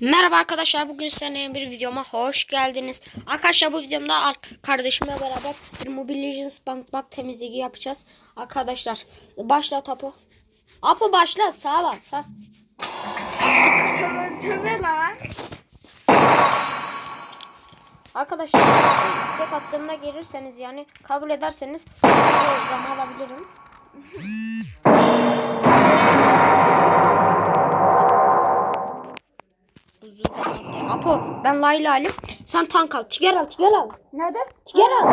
Merhaba arkadaşlar bugün senin bir videoma hoş geldiniz. Arkadaşlar bu videomda ar- kardeşimle beraber bir Mobile Legends bank bak temizliği yapacağız. Arkadaşlar başlat Apo. Apo başlat sağa bak sağ. Arkadaşlar istek attığımda gelirseniz yani kabul ederseniz size alabilirim. Apo ben Layla alayım. Sen tank al. Tiger al. Tiger al. Nerede? Tiger al.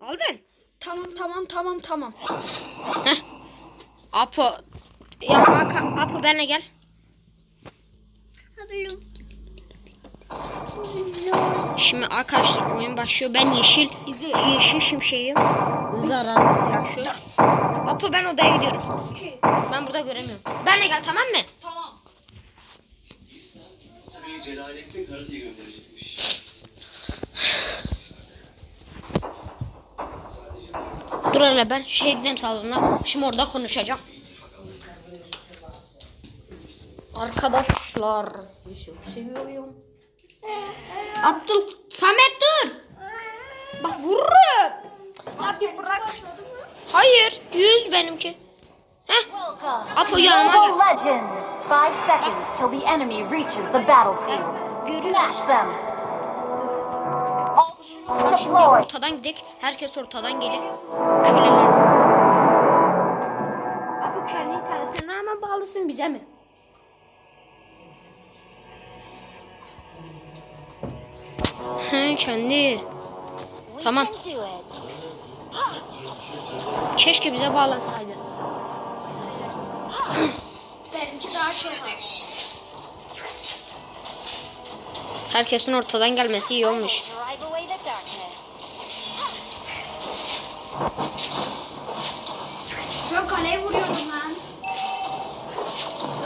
Aldın. Tamam tamam tamam tamam. Heh. Apo. Ya Apo benle gel. Şimdi arkadaşlar oyun başlıyor. Ben yeşil yeşil şimşeğim. Zararlı silah şu. Apo ben odaya gidiyorum. Ben burada göremiyorum. Benle gel tamam mı? Tamam. Celalettin Karatay'ı gönderecekmiş. Dur hele ben şey gideyim salonuna. Şimdi orada konuşacağım. Arkadaşlar sizi çok seviyorum. Abdül Samet dur. Bak vururum. Abi bırak. Hayır. Yüz benimki. Apo gel. Legends. Five seconds till the enemy reaches the battlefield. Smash them. Şimdi ortadan gidelim. Herkes ortadan gelir. Abi kendi internetine hemen bağlısın bize mi? He kendi. Tamam. Keşke bize bağlansaydı. Benimki daha çok az. Herkesin ortadan gelmesi iyi olmuş. Drive away the darkness. Şu an kaleye vuruyordum lan.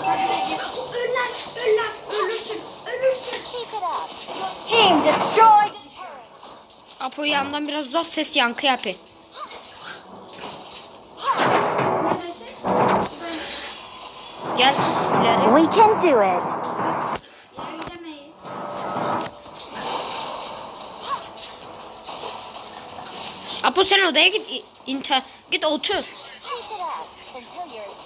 Hadi be. Öl lan, öl lan, ölürsün, ölürsün. Keep it up. Your team destroyed. Apo yandan biraz uzak ses yankı yapıyor. Gel ileri. We can do it. Apo sen odaya git. İnter git otur. Keep it up until you're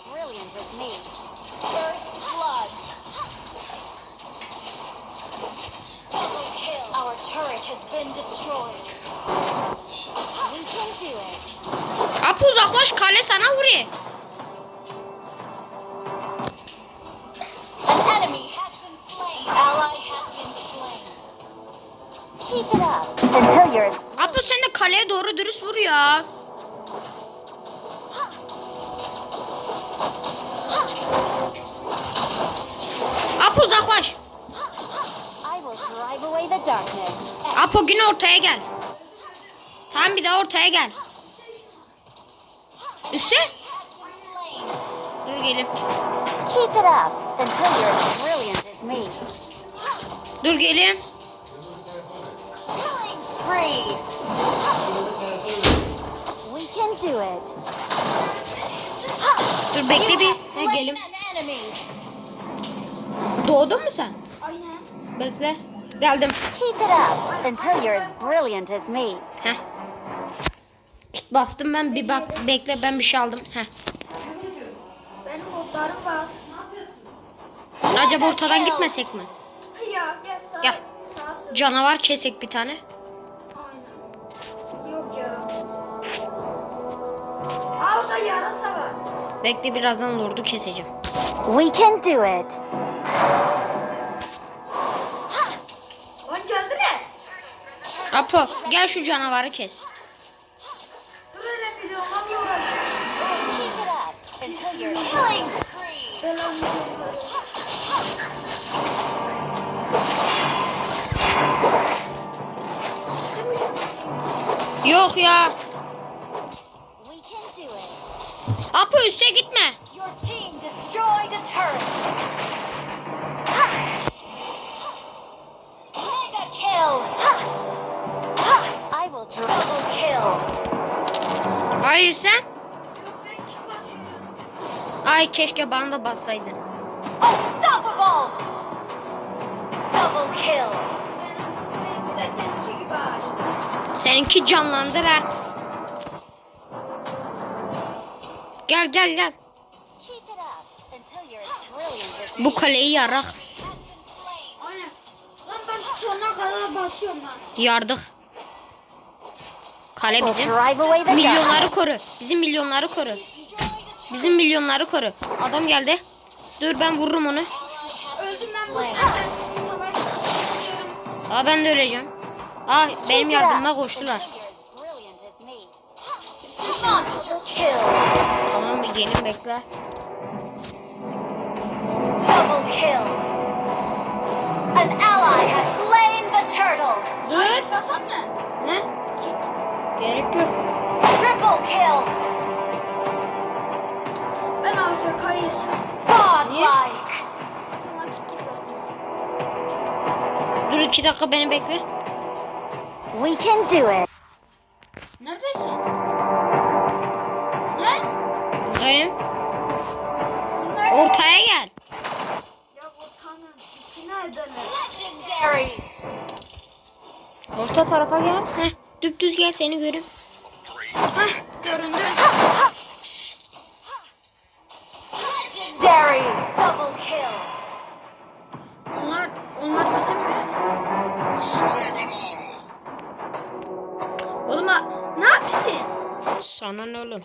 Apo sen de kaleye doğru dürüst vur ya. Apo uzaklaş. Apo yine ortaya gel. Tamam bir daha ortaya gel. Üste. Dur me. Dur gelin. Spree. We can do it. Dur bekle bir. Ha, enemy. Doğdun mu sen? Aynen. Bekle. Geldim. Keep it up until you're as brilliant as me. Heh. Bastım ben bir bak bekle ben bir şey aldım. Heh. Benim botlarım var. Acaba ortadan gitmesek mi? Ya gel Canavar kesek bir tane. Aa orada yarasa var. Bekle birazdan lordu keseceğim. We can do it. Lan geldi ne? Apo gel şu canavarı kes. Dur hele biliyorum lan bir uğraşıyor. Keep it up until you're killing spree. Ben. Yok ya. Apo üste gitme. Hayır sen? Ay keşke banda bassaydın. Seninki canlandır ha. Gel gel gel. Bu kaleyi yarak. Aynen. Lan ben sonuna kadar basıyorum lan. Yardık. Kale bizim. Milyonları koru. Bizim milyonları koru. Bizim milyonları koru. Adam geldi. Dur ben vururum onu. Öldüm ben ölüyorum. Aa ben de öleceğim. Aa benim yardıma koştular. Gelin bekle. Double kill. An ally has slain the turtle. Dur. Ne? Ne? Gerek yok. Triple kill. Ben AFK'yız. Godlike. Otomatik gidiyor. Dur iki dakika beni bekle. We can do it. Neredesin? Buradayım. Ortaya gel. Ya ortanın içine edelim. Legendary. Orta tarafa gel. Heh. Düptüz gel seni göreyim. Heh göründü. Legendary. Double kill. Onlar, onlar bizim mi? Oğlum ha- ne yapıyorsun? Sana ne oğlum?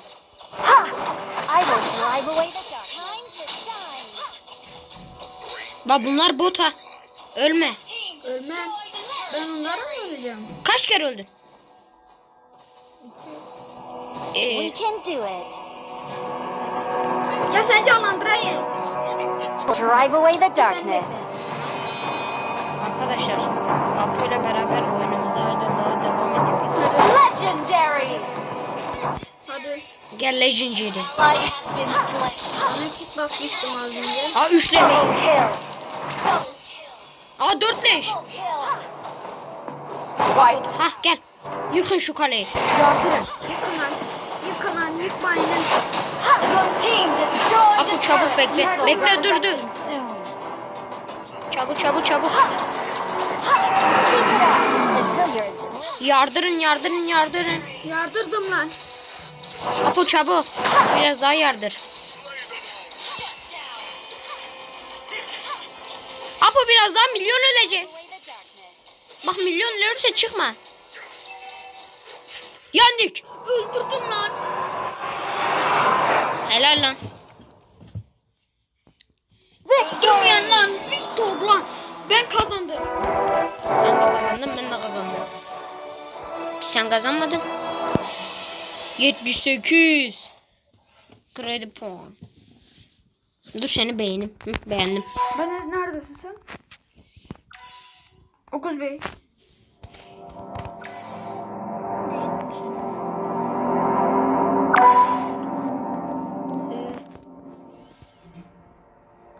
Bak bunlar bot ha. Ölme. Ölmem. Ben onları mı öleceğim? Kaç kere öldün? We Ee, can do it. Ya sen canlandırayım. Drive away the darkness. arkadaşlar Apo ile beraber Gel Legendary. Light has been slain. Bana kit basmıştım az önce. Aa üçlemiş. Double kill. Aa dört leş. Hah gel. Yıkın şu kaleyi. Yardırın. Yıkın lan. Yıkın lan. Yıkmayın. The çabuk bekle. Bekle dur dur. Çabuk çabuk çabuk. Yardırın yardırın yardırın. Yardırdım lan. Apo çabuk. Biraz daha yardır. Apo biraz daha milyon ölecek. Bak milyon ölürse çıkma. Yandık. Öldürdüm lan. Helal lan. Durmayan lan. Victor lan. Ben kazandım. Sen de kazandın ben de kazandım. Sen kazanmadın. 78. Kredi puan. Dur seni beğenim. Hı, beğendim. Ben neredesin sen? Okuz Bey.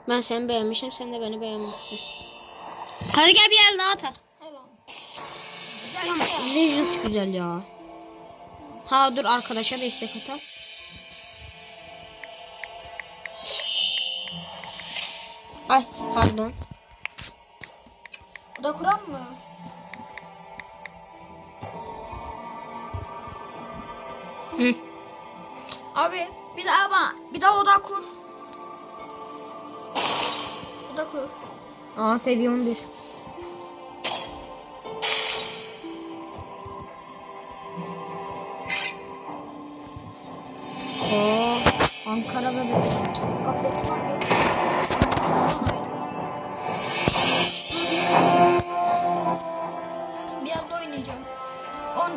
Ben seni beğenmişim sen de beni beğenmişsin. Hadi gel bir el daha atak. Ya Legends güzel ya. Ha dur arkadaşa da istek atalım. Ay pardon. Bu da Kur'an mı? Hı. Abi bir daha bana bir daha oda kur. Oda kur. Aa seviye 11.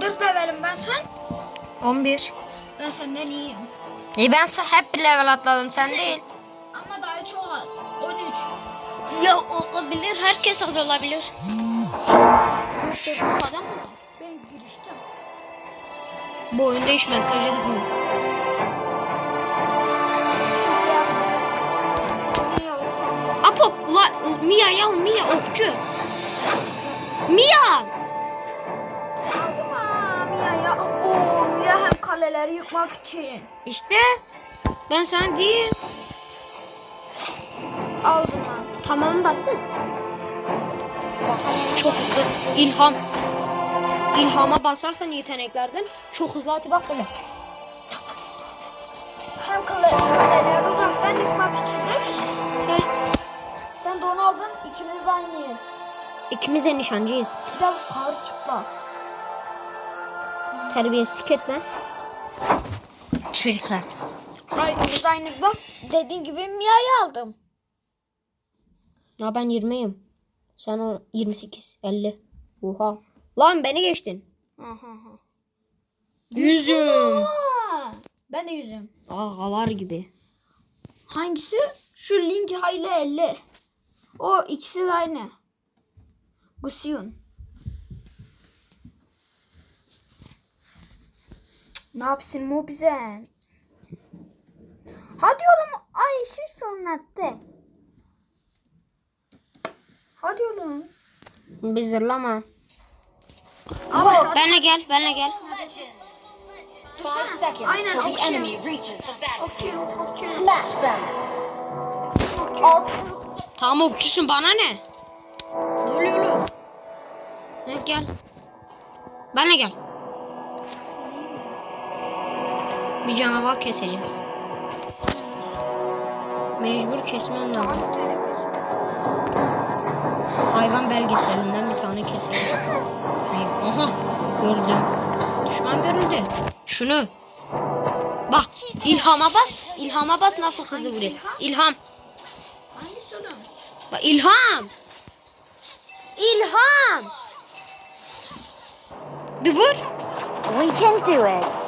14 levelim ben sen. 11. Ben senden iyiyim. E ben hep bir level atladım sen değil. Ama daha çok az. 13. Ya olabilir. Herkes az olabilir. Adam mı? Ben giriştim. Bu oyunda hiç mesaj yazmıyor. Apo, la, Mia ya Mia okçu. Mia. Kaleleri yıkmak için. İşte ben sana diyeyim. Aldım ha. Tamam bastın. Çok hızlı. İlham. ilhama basarsan yeteneklerden çok hızlı atı bak böyle. Hem kale, kaleleri uzaktan yıkmak için de. Sen de onu aldın. ikimiz de aynıyız. İkimiz de nişancıyız. Biraz kar çıplak. Terbiyesizlik etme. Çocuklar. Ay ikimiz de aynıyız bak. Dediğin gibi Mia'yı aldım. Ya ben 20'yim. Sen o 28, 50. Oha. Lan beni geçtin. Yüzüm. Aa, ben de yüzüm. Ağalar gibi. Hangisi? Şu Link ile 50. O ikisi de aynı. Gusion. Ne yapsın mu bize? Hadi oğlum. Ay şey sonrattı. Hadi oğlum. Bir zırlama. Ama Benle gel, benle gel. Five seconds Aynen, till the okey. enemy reaches the battlefield. okey okey. Smash them. Troops Tamam okçusun bana ne? Öyle öyle. Ne gel. Benle gel. Bir canavar keseceğiz. Mecbur kesmem lazım. Hayvan belgeselinden bir tane keseceğiz. Aha gördüm. Düşman görüldü. Şunu. Bak ilhama bas. İlhama bas nasıl hızlı vuruyor. İlham. Bak ilham. İlham. Bir vur. We can do it.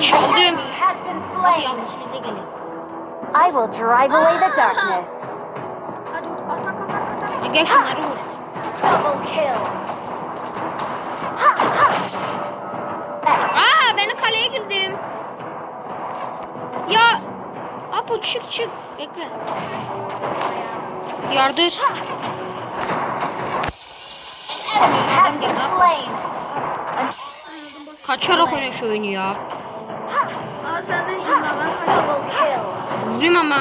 Çaldım. I will drive away the darkness. Hadi atak atak atak. E, Gel şunları vur. Double kill. Ha ha. Aa ben kaleye girdim. Ya. Apo çık çık. Bekle. Yardır. Been slain. Kaçarak oyna şu oyunu ya. Kill. Vurayım ama.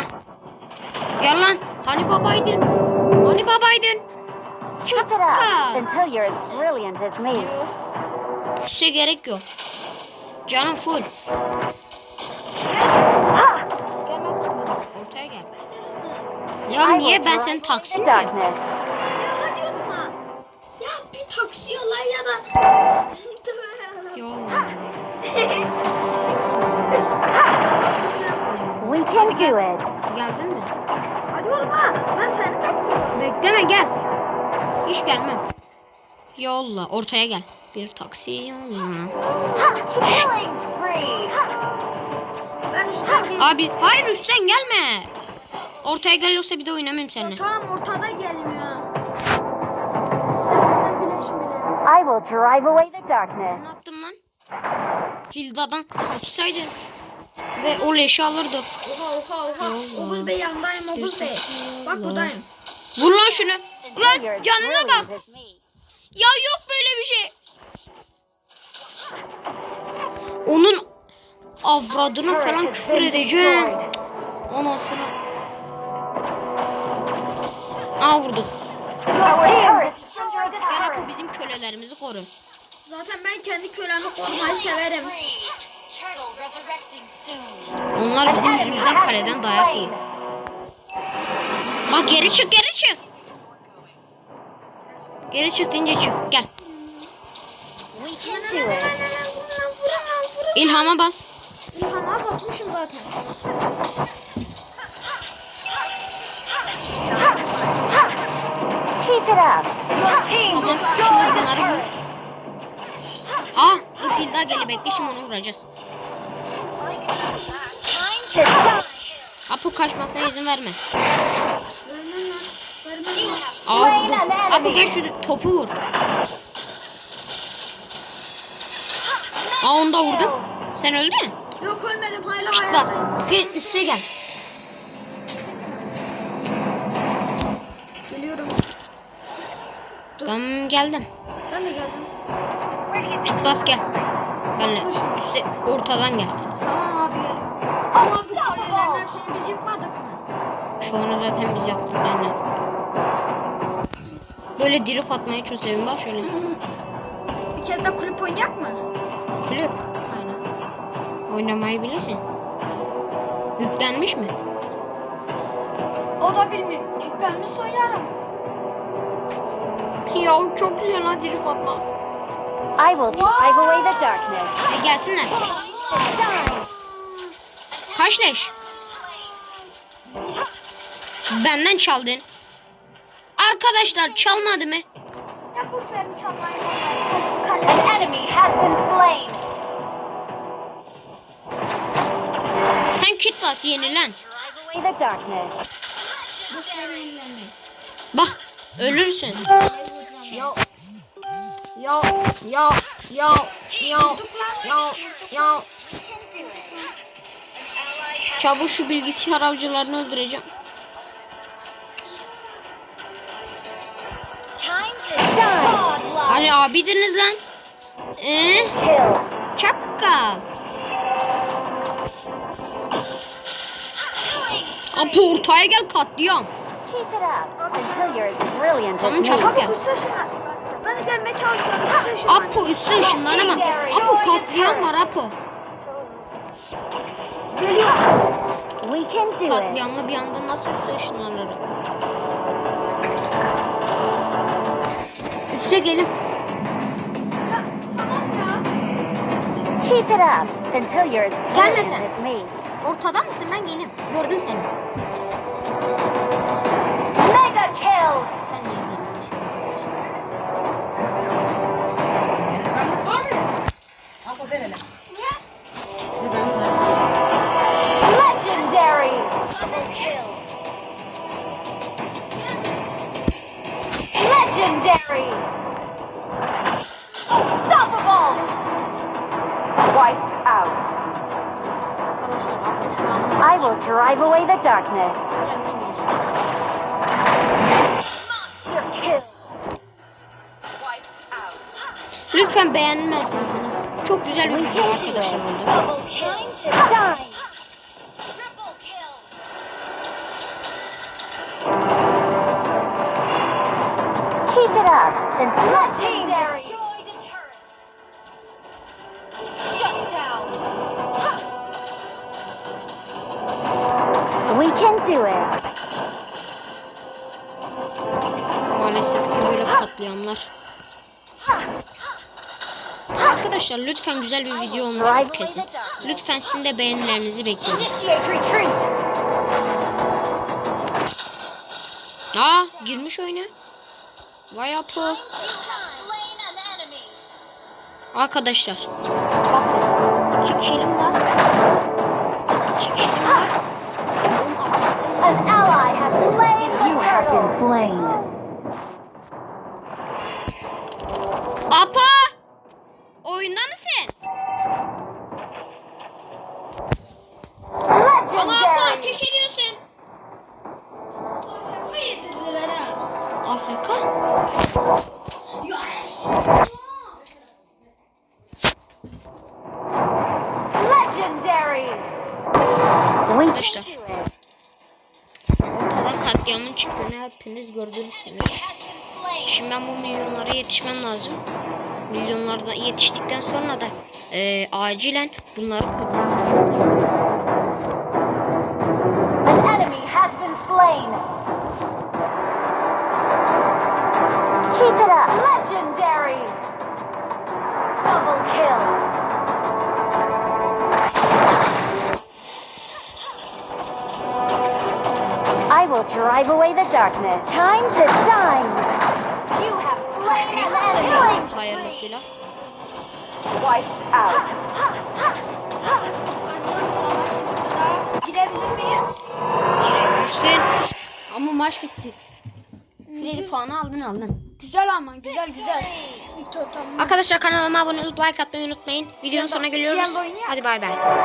Gel lan. Hani babaydın? Hani babaydın? Keep it up until you're as brilliant as me. Size gerek yok. Canım full. Ha! Gelmezsen bana ortaya gel. Ya niye ben seni darkness. Ya hadi. Ya bir taksi yolla ya da. Yok. can do it. Geldin mi? hadi oğlum ha. Ben seni bekliyorum. Bekleme gel. Hiç gelmem. Yolla ortaya gel. Bir taksi yolla. Ben üstten geleyim. Abi hayır üstten gelme. Ortaya gel yoksa bir de oynamayayım seninle. Tamam ortada gelin ya. Ben bileşim bile. I will drive away the darkness. Ne yaptım lan? Hilda'dan kaçsaydın. Ve o leşi alırdık. Oha oha oha. Obuz Bey yandayım Obuz Bey. Bak buradayım. Vur lan şunu. As canına bak. Ya yok böyle bir şey. Onun avradını falan küfür edeceğim. Ondan sonra. Aa attack. Apo bizim kölelerimizi koru. Zaten ben kendi kölemi korumayı severim. Onlar bizim yüzümüzden kaleden dayak yiyor. Bak geri çık geri çık. Geri çık deyince çık. Gel. İlhama bas. İlhan'a basmışım zaten. Keep it up. Your team destroyed fil daha geliyor. Bekle şimdi onu vuracağız. Apo kaçmasına izin verme. Vurdum. Apo gel şu topu vur. Aa onu da vurdum. Sen öldün. Yok ölmedim hala Bas. hayattayım. Gel üste gel. Geliyorum. Ben geldim. Ben de geldim. Bas gel. Benle üstte ortadan gel. Tamam abi. Ama bu kalelerin hepsini biz yıkmadık mı? An zaten biz yaptık yani. Böyle drift atmayı çok seviyorum. Bak şöyle. Bir kez de kulüp oynayak mı? Kulüp. Aynen. Oynamayı bilirsin. Yüklenmiş mi? O da birinin yüklenmiş oynarım. Ya çok güzel ha drift atmak. I will drive away the darkness. E gelsinler. Kaç leş? Benden çaldın. Arkadaşlar çalmadı mı? Ya boş verin çalmayı. An enemy has been slain. Sen kit bas yenilen. Bak ölürsün. Ya ya ya ya ya ya ya Çabuk şu bilgisayar avcılarını öldüreceğim. Hani abidiniz lan. Ee, çakal. Abi ortaya gel katliam. Tamam çabuk gel. De gelmeye çalışıyorum. Işınlar. Apo üstü ışınlar ama Apo katliam var Apo. We can do it. Katliamla bir anda nasıl üstü ışınlanır? Üste gelin. Tamam ya. Keep it up until you're as Gelme sen. as me. Ortada mısın? Ben geleyim. Gördüm seni. Mega kill. Şimdi? Ben Legendary. Double kill. Legendary. Unstoppable. Wiped out. Arkadaşlar Apo şu anda I will drive away the darkness. birazdan gelir. Monster kill. Lütfen beğenmez misiniz? Çok güzel bir video arkadaşlar oldu. Keep it up legendary. We can do it. Maalesef ki böyle katliamlar. Arkadaşlar lütfen güzel bir video olmuş kesin. Lütfen sizin de beğenilerinizi bekliyorum. Aa girmiş oyuna. Vay Apo. Arkadaşlar. Bak. İki kilim var. İki kilim var. Onun asistim var. Hepiniz gördünüz. Şimdi ben bu milyonlara yetişmem lazım. Milyonlarda yetiştikten sonra da eee, acilen bunları. Keep drive away the darkness. Time to shine. You have slain an enemy. Hayırlısıyla. Wiped out. Girebilir miyim? Girebilirsin. Ama maç bitti. Free puanı aldın aldın. Güzel ama güzel güzel. Arkadaşlar kanalıma abone olup like atmayı unutmayın. Videonun sonuna geliyoruz. Hadi bay bay.